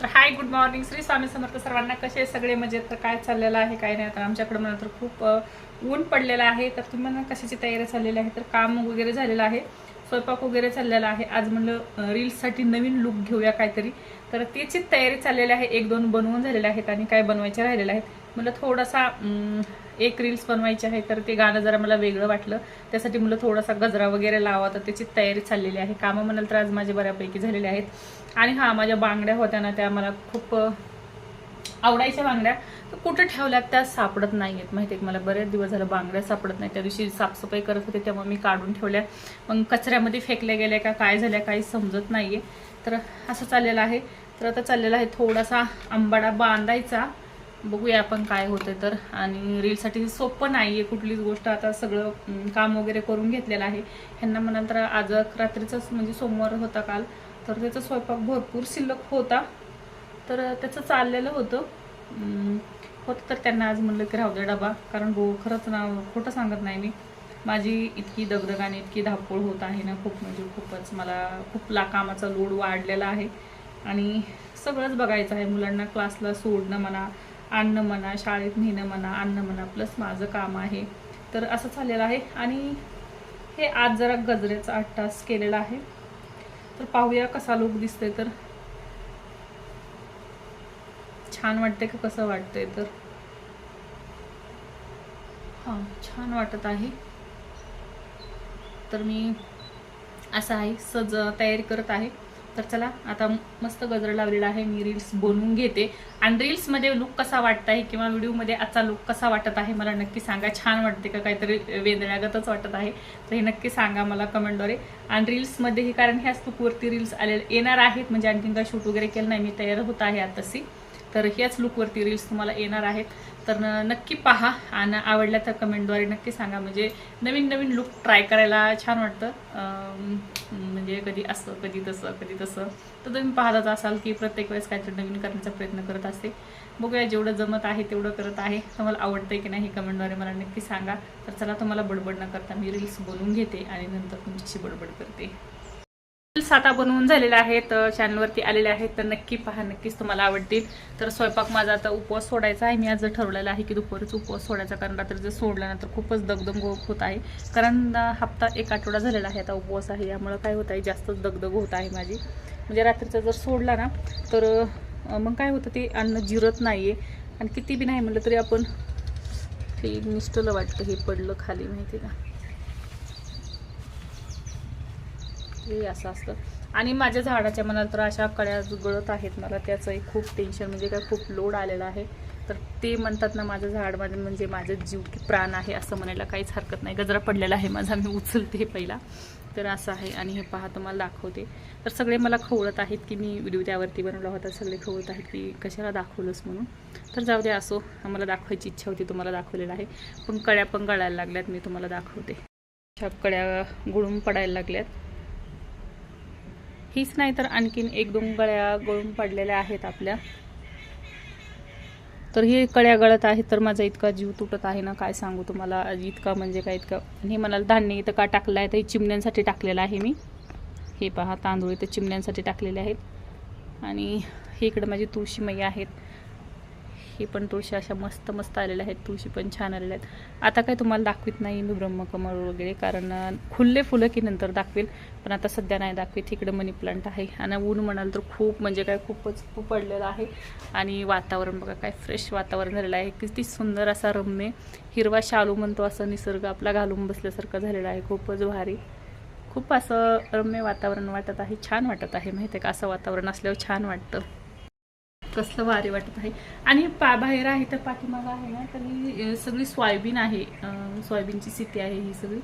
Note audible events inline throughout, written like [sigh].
तर hi good morning Shri Swami Samarth सर्वांना कसे सगळे? मजेत तर काय चाललेलं आहे? काय नाही? तर आमच्याकडे म्हणा तर खूप ऊन पडलेलं आहे. तर तुम्ही कशाची तयारी चाललेली आहे? तर काम वगैरे झालेलं आहे. स्वयंपाक वगैरे चाललेला आहे. आज म्हणलं रील्ससाठी नवीन लुक घेऊया काहीतरी. तर त्याची तयारी चाललेली आहे. एक दोन बनवून झालेले आहेत आणि काय बनवायचे राहिलेले आहेत. म्हणलं थोडासा एक रील्स बनवायची आहे तर ते गाणं जरा मला वेगळं वाटलं. त्यासाठी मुलं थोडासा गजरा वगैरे लावा तर त्याची तयारी चाललेली आहे. कामं म्हणाल तर आज माझे बऱ्यापैकी झालेले आहेत. आणि हा माझ्या बांगड्या होत्या ना त्या मला खूप आवडायच्या बांगड्या. तर कुठं ठेवल्यात त्या सापडत नाही आहेत माहिती आहे मला? बरेच दिवस झालं बांगड्या सापडत नाही त्या दिवशी साफसफाई करत होते तेव्हा मी काढून ठेवल्या. मग कचऱ्यामध्ये फेकल्या गेल्या का काय झाल्या काही समजत नाही आहे तर असं चाललेलं आहे. तर आता चाललेलं आहे थोडासा आंबाडा बांधायचा. बघूया आपण काय होतं तर. आणि रीलसाठी सोपं नाही आहे कुठलीच गोष्ट. आता सगळं काम वगैरे करून घेतलेलं आहे. ह्यांना म्हणाल तर आज रात्रीचाच म्हणजे सोमवार होता काल. तर त्याचा स्वयंपाक भरपूर शिल्लक होता. तर त्याचं चाललेलं होतं. होतं तर त्यांना आज म्हणलं की राहू दे डबा. कारण गो खरंच ना खोटं सांगत नाही मी. माझी इतकी दगदग आणि इतकी धावपळ होत आहे ना खूप. म्हणजे खूपच मला खूप ला कामाचा लोड वाढलेला आहे. आणि सगळंच बघायचं आहे. मुलांना क्लासला सोडणं म्हणा आणणं म्हणा शाळेत नेणं म्हणा आणणं म्हणा प्लस माझं काम आहे. तर असं चाललेलं आहे. आणि हे आज जरा गजरेचा आठ तास केलेला आहे. तर पाहूया कसा लुक दिसतोय तर. छान वाटते का कसं वाटतंय तर? हां छान वाटत आहे. तर मी असं आहे सज तयारी करत आहे. तर चला आता मस्त गजर लावलेला आहे मी रील्स बनवून घेते. आणि रील्समध्ये लुक कसा वाटत आहे किंवा व्हिडिओमध्ये आजचा लुक कसा वाटत आहे मला नक्की सांगा. छान वाटते का? काहीतरी वेंदळ्यागतच वाटत आहे. तर हे नक्की सांगा मला कमेंटद्वारे आणि रील्समध्येही कारण ह्याच लुकवरती रील्स आले येणार आहेत म्हणजे आणखीन काय शूट वगैरे केलं नाही मी तयार होत आहे आताशी. तर ह्याच लुकवरती रील्स तुम्हाला येणार आहेत. तर नक्की पहा आणि आवडल्या तर कमेंटद्वारे नक्की सांगा. म्हणजे नवीन नवीन लुक ट्राय करायला छान वाटतं. म्हणजे कधी असं कधी तसं कधी तसं. तर तुम्ही पाहतच असाल की प्रत्येक वेळेस काहीतरी नवीन करण्याचा प्रयत्न करत असते. बघूया जेवढं जमत आहे तेवढं करत आहे. तुम्हाला आवडतंय की नाही कमेंटद्वारे मला नक्की सांगा. तर चला तुम्हाला बडबड न करता मी रील्स बोलून घेते आणि नंतर तुमच्याशी बडबड करते. साता बनवून बनवून आहे आहेत चॅनलवरती आलेले आहेत तर नक्की पहा नक्कीच तुम्हाला आवडतील. तर स्वयंपाक माझा आता उपवास सोडायचा आहे. मी आज ठरवलेलं आहे की दुपारीच उपवास सोडायचा कारण रात्री जर सोडला ना तर खूपच दगदग होत आहे. कारण हप्ता एक आठवडा झालेला आहे आता उपवास आहे. यामुळं काय होत आहे जास्तच दगदग होत आहे माझी. म्हणजे रात्रीचा जर सोडला ना तर मग काय होतं ते अन्न जिरत नाही आहे आणि किती बी नाही म्हटलं तरी आपण हे निष्ठलं वाटतं हे पडलं खाली माहिती आहे का? हे असं असतं. आणि माझ्या झाडाच्या मनात तर अशा कळ्या गळत आहेत मला त्याचं एक खूप टेन्शन म्हणजे काय खूप लोड आलेला आहे. तर ते म्हणतात ना माझं झाड माझं म्हणजे माझं जीव की प्राण आहे असं म्हणायला काहीच हरकत नाही. गजरा पडलेला आहे माझा मी उचलते पहिला. तर असं आहे आणि हे पहा तुम्हाला दाखवते. तर सगळे मला खवळत आहेत की मी व्हिडिओ त्यावरती बनवला होता. सगळे खवळत आहेत की कशाला दाखवलंस म्हणून. तर जाऊ दे असो. मला दाखवायची इच्छा होती तुम्हाला दाखवलेलं आहे. पण कळ्या पण गळायला लागल्यात मी तुम्हाला दाखवते. अशा कळ्या गुळून पडायला लागल्यात. हीच नाही तर आणखीन एक दोन गळ्या गळून पडलेल्या आहेत आपल्या. तर हे कळ्या गळत आहेत तर माझा इतका जीव तुटत आहे ना काय सांगू तुम्हाला? इतका म्हणजे काय इतका? आणि हे मला धान्य इथं का टाकलं आहे तर हे चिमण्यांसाठी टाकलेलं आहे मी. हे पहा तांदूळ इथं चिमण्यांसाठी टाकलेले आहेत. आणि हे इकडं माझी तुळशी मैया आहेत. हे पण तुळशी अशा मस्त मस्त आलेल्या आहेत. तुळशी पण छान आलेल्या आहेत. आता काय तुम्हाला दाखवित नाही मी ब्रह्मकमळ वगैरे कारण खुल्ले फुलं की नंतर दाखवेल पण आता सध्या नाही दाखवीत. इकडं मनी प्लांट आहे. आणि ऊन म्हणाल तर खूप म्हणजे काय खूपच खूप पडलेलं आहे. आणि वातावरण बघा काय फ्रेश वातावरण झालेलं आहे. किती सुंदर असा रम्य हिरवा शालू म्हणतो असं निसर्ग आपला घालून बसल्यासारखं झालेला आहे. खूपच भारी. खूप असं रम्य वातावरण वाटत आहे. छान वाटत आहे माहिती आहे का? असं वातावरण असल्यावर छान वाटतं. कसलं भारी वाटत आहे. आणि पा बाहेर आहे तर पाठीमागं आहे ना तर ही सगळी सोयाबीन आहे. सोयाबीनची सिटी आहे ही सगळी.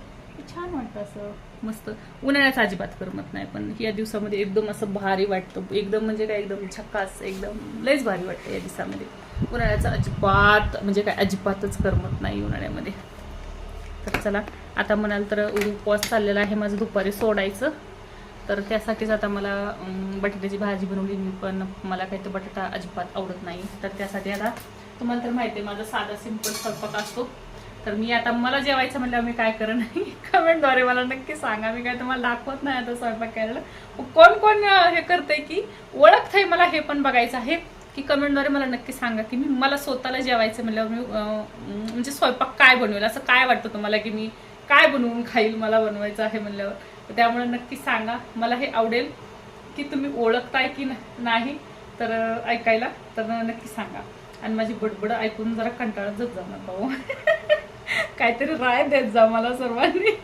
छान वाटतं असं मस्त. उन्हाळ्याचं अजिबात करमत नाही पण या दिवसामध्ये एकदम असं भारी वाटतं. एकदम म्हणजे काय एकदम छक्कास एकदम लयच भारी वाटतं या दिवसामध्ये. उन्हाळ्याचं अजिबात म्हणजे काय अजिबातच करमत नाही उन्हाळ्यामध्ये. तर चला आता म्हणाल तर उपवास चाललेला आहे. माझं दुपारी सोडायचं. तर त्यासाठीच आता मला बटाट्याची भाजी बनवली मी पण मला काही तर बटाटा अजिबात आवडत नाही. तर त्यासाठी आता तुम्हाला तर माहिती आहे माझा साधा सिंपल स्वयंपाक असतो. तर मी आता मला जेवायचं म्हटलं मी काय करत नाही? [laughs] कमेंटद्वारे मला नक्की सांगा. मी काय तुम्हाला दाखवत नाही आता स्वयंपाक करायला. कोण कोण हे करते की ओळखतंय मला हे पण बघायचं आहे. की कमेंटद्वारे मला नक्की सांगा की मी मला स्वतःला जेवायचं म्हणल्यावर मी म्हणजे स्वयंपाक काय बनवेल? असं काय वाटतं तुम्हाला की मी काय बनवून खाईल मला बनवायचं आहे म्हणल्यावर? तर त्यामुळे नक्की सांगा मला हे आवडेल की तुम्ही ओळखताय की नाही तर ऐकायला तर नक्की सांगा. आणि माझी बडबड ऐकून जरा कंटाळत जात जाऊ नका [laughs] काहीतरी राय देत जा मला सर्वांनी.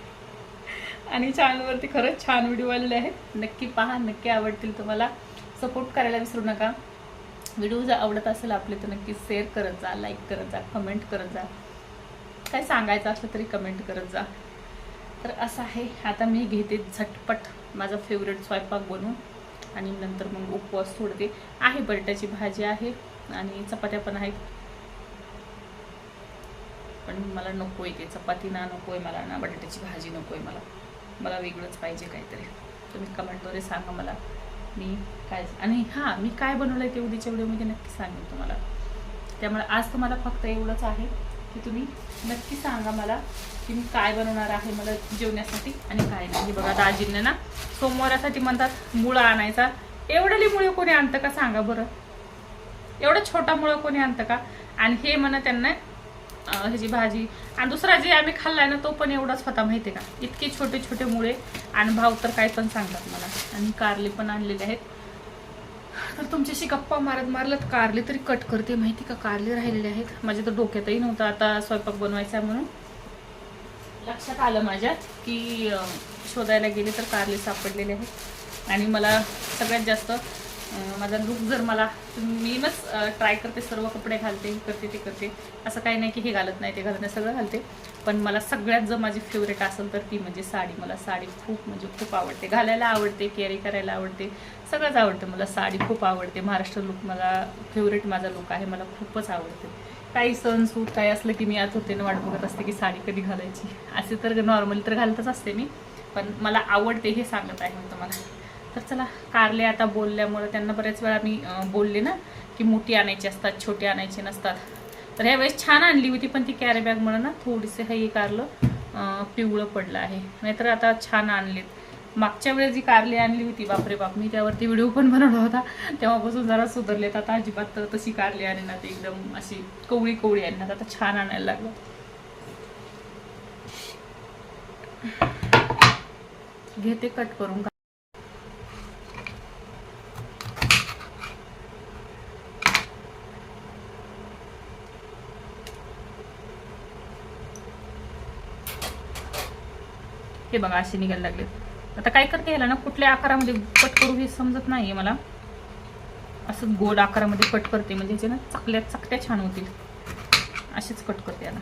आणि चॅनलवरती खरंच छान व्हिडिओ आलेले आहेत. नक्की पहा नक्की आवडतील तुम्हाला. सपोर्ट करायला विसरू नका. व्हिडिओ जर आवडत असेल आपले तर नक्की शेअर करत जा लाईक करत जा कमेंट करत जा. काय सांगायचं असलं तरी कमेंट करत जा. तर असं आहे. आता मी घेते झटपट माझा फेवरेट स्वयंपाक बनवून आणि नंतर मग उपवास सोडते. आहे बटाट्याची भाजी आहे आणि चपात्या पण आहेत. पण मला नको आहे ते. चपाती ना नको आहे मला ना बटाट्याची भाजी नको आहे मला. मला वेगळंच पाहिजे काहीतरी. तुम्ही कमेंटद्वारे सांगा मला. मी काय आणि हां मी काय बनवलं आहे तेवढीच्या व्हिडिओमध्ये नक्की सांगेन तुम्हाला. त्यामुळे आज तुम्हाला फक्त एवढंच आहे. की तुम्ही नक्की सांगा मला की मी काय बनवणार आहे मला जेवण्यासाठी आणि काय नाही. हे बघा दाजींना ना सोमवारासाठी म्हणतात मुळा आणायचा. एवढली मुळे कोणी आणतं का? सांगा बरं. एवढं छोटा मुळं कोणी आणतं का? आणि हे म्हणा त्यांना ह्याची भाजी आणि दुसरा जे आम्ही खाल्लाय ना तो पण एवढाच होता माहिती आहे का? इतके छोटे छोटे मुळे आणि भाव तर काय पण सांगतात मला. आणि कारले पण आणलेले आहेत. तर तुमच्याशी गप्पा मारत मारलत कारले तरी कट करते. माहिती का कारले राहिलेले आहेत. माझ्या तर डोक्यातही नव्हतं आता स्वयंपाक बनवायचा आहे म्हणून. लक्षात आलं माझ्या की शोधायला गेले तर कारले सापडलेले आहेत. आणि मला सगळ्यात जास्त माझा लुक जर मला मीनच ट्राय करते सर्व कपडे घालते हे करते ते करते असं काही नाही की हे घालत नाही ते घालत नाही सगळं घालते. पण मला सगळ्यात जर माझी फेवरेट असेल तर ती म्हणजे साडी. मला साडी खूप म्हणजे खूप आवडते. घालायला आवडते कॅरी करायला आवडते सगळंच आवडतं मला. साडी खूप आवडते. महाराष्ट्र लुक मला फेवरेट माझा लुक आहे. मला खूपच आवडते. काही सण सूट काही असलं की मी आज होते वाट बघत असते की साडी कधी घालायची. असे तर नॉर्मली तर घालतच असते मी. पण मला आवडते हे सांगत आहे मी तुम्हाला. तर चला कारले आता बोलल्यामुळे त्यांना बऱ्याच वेळा मी बोलले ना की मोठी आणायची असतात छोटी आणायची नसतात. तर ह्या वेळेस छान आणली होती पण ती कॅरी म्हणून ना थोडीसे हे कारलं पिवळं पडलं आहे. नाहीतर आता छान आणलेत. मागच्या वेळेस जी कारली आणली होती बापरे बाप मी त्यावरती व्हिडिओ पण बनवला होता तेव्हापासून जरा सुधारलेत. आता अजिबात तर तशी कारली आणि ना ते एकदम अशी कवळी कवळी आणि आता छान आणायला लागलं. घेते कट करून. हे बघा असे निघायला लागले. आता काय करते ह्याला ना कुठल्या आकारामध्ये कट करू हे समजत नाहीये मला. असं गोल आकारामध्ये कट करते म्हणजे ना चकल्या चकट्या छान होतील. असेच कट करते याला.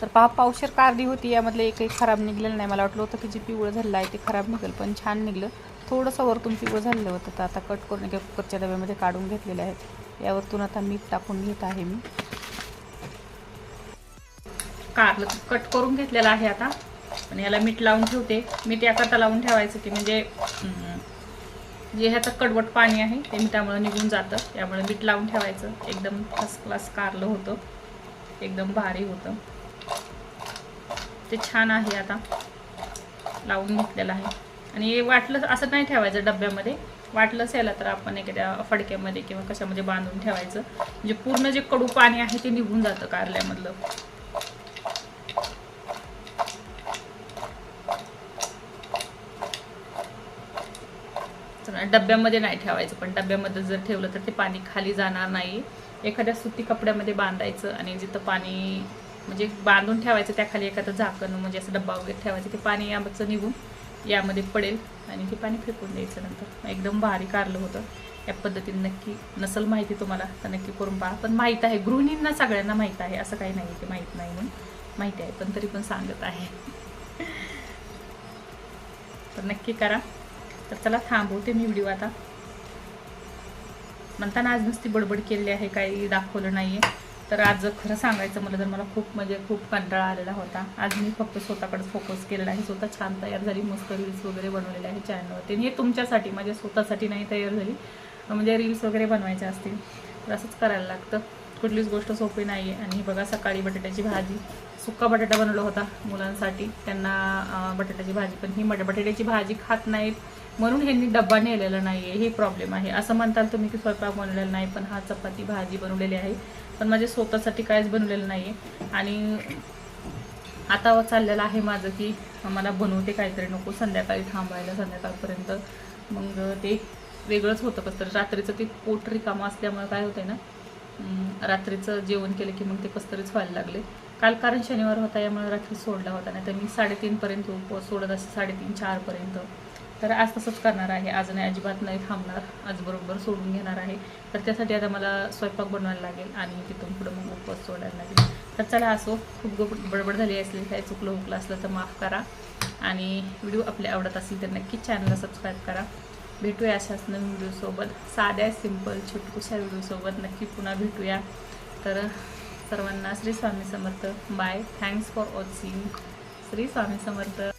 तर पहा पावशेर कार्डी होती. यामधलं एकही खराब निघलेलं नाही. मला वाटलं होतं की जे पिवळं झालेलं आहे ते खराब निघेल पण छान निघलं. थोडंसं वरतून पिवळं झालेलं होतं तर आता कट करून एका कुकरच्या डब्यामध्ये काढून घेतलेले आहेत. यावरतून आता मीठ टाकून घेत आहे मी. कारलं कट करून घेतलेलं आहे आता. आणि याला मीठ लावून ठेवते. मीठ याकरता लावून ठेवायचं की म्हणजे जे ह्याचं कडवट पाणी आहे ते मिठामुळे निघून जातं. त्यामुळे मीठ लावून ठेवायचं. एकदम फर्स्ट क्लास कारलं होतं. एकदम भारी होतं. ते छान आहे आता. लावून घेतलेलं आहे. आणि वाटलं असं नाही ठेवायचं डब्यामध्ये. वाटलंच यायला तर आपण एखाद्या फडक्यामध्ये किंवा कशामध्ये बांधून ठेवायचं. म्हणजे पूर्ण जे कडू पाणी आहे ते निघून जातं कारल्यामधलं. डब्यामध्ये नाही ठेवायचं पण डब्यामध्ये जर ठेवलं तर ते पाणी खाली जाणार नाही. एखाद्या सुती कपड्यामध्ये बांधायचं आणि जिथं पाणी म्हणजे बांधून ठेवायचं त्याखाली एखादं झाकण म्हणजे असं डब्बा वगैरे ठेवायचं ते पाणी याचं निघून यामध्ये पडेल आणि ते पाणी फेकून द्यायचं नंतर. एकदम भारी कारलं होतं. या पद्धतीने नक्की नसल माहिती तुम्हाला तर नक्की करून पहा. पण माहीत आहे गृहिणींना सगळ्यांना माहीत आहे असं काही नाही ते माहीत नाही म्हणून. माहिती आहे पण तरी पण सांगत आहे. [laughs] तर नक्की करा. तर चला थांबवते मी व्हिडिओ आता. म्हणताना आज नुसती बडबड केलेली आहे काही दाखवलं नाही आहे तर आज खरं सांगायचं मला तर मला खूप म्हणजे खूप कंटाळा आलेला होता. आज मी फक्त स्वतःकडे फोकस केलेला आहे. स्वतः छान तयार झाली. मस्त रील्स वगैरे बनवलेले आहे चॅनलवरती आणि हे तुमच्यासाठी माझ्या स्वतःसाठी नाही तयार झाली. म्हणजे रील्स वगैरे बनवायच्या असतील. तर असंच करायला लागतं. कुठलीच गोष्ट सोपी नाही आहे आणि बघा सकाळी बटाट्याची भाजी. सुक्का बटाटा बनवला होता मुलांसाठी. त्यांना बटाट्याची भाजी पण ही बटाट्याची भाजी खात नाहीत. म्हणून ह्यांनी डब्बा नेलेला नाही आहे हे प्रॉब्लेम आहे. असं म्हणताल तुम्ही की स्वयंपाक बनवलेला नाही पण हा चपाती भाजी बनवलेली आहे. पण माझ्या स्वतःसाठी काहीच बनवलेलं नाही आहे आणि आता चाललेलं आहे माझं की मला बनवते काहीतरी नको संध्याकाळी थांबायला संध्याकाळपर्यंत. मग ते वेगळंच होतं कसं तर रात्रीचं ते पोट रिकामं असल्यामुळे काय होतं ना रात्रीचं जेवण केलं की मग ते कसतरीच व्हायला लागले. काल कारण शनिवार होता यामुळे रात्री सोडला होता नाही तर मी साडेतीनपर्यंत उपवास सोडत असते साडेतीन चारपर्यंत तर आज तसंच करणार आहे. आज नाही अजिबात नाही थांबणार. आज बरोबर सोडून घेणार आहे. तर त्यासाठी आता मला स्वयंपाक बनवायला लागेल आणि तिथून पुढं मग उपवास सोडायला लागेल. तर चला असो खूप गप- बडबड झाली असली काय चुकलं हुकलं असलं तर माफ करा. आणि व्हिडिओ आपले आवडत असेल तर नक्कीच चॅनलला सबस्क्राईब करा. भेटूया अशाच नवीन व्हिडिओसोबत. साध्या सिंपल छोटूशा व्हिडिओसोबत नक्की पुन्हा भेटूया. तर सर्वांना Shri Swami Samarth. Bye thanks for watching Shri Swami Samarth.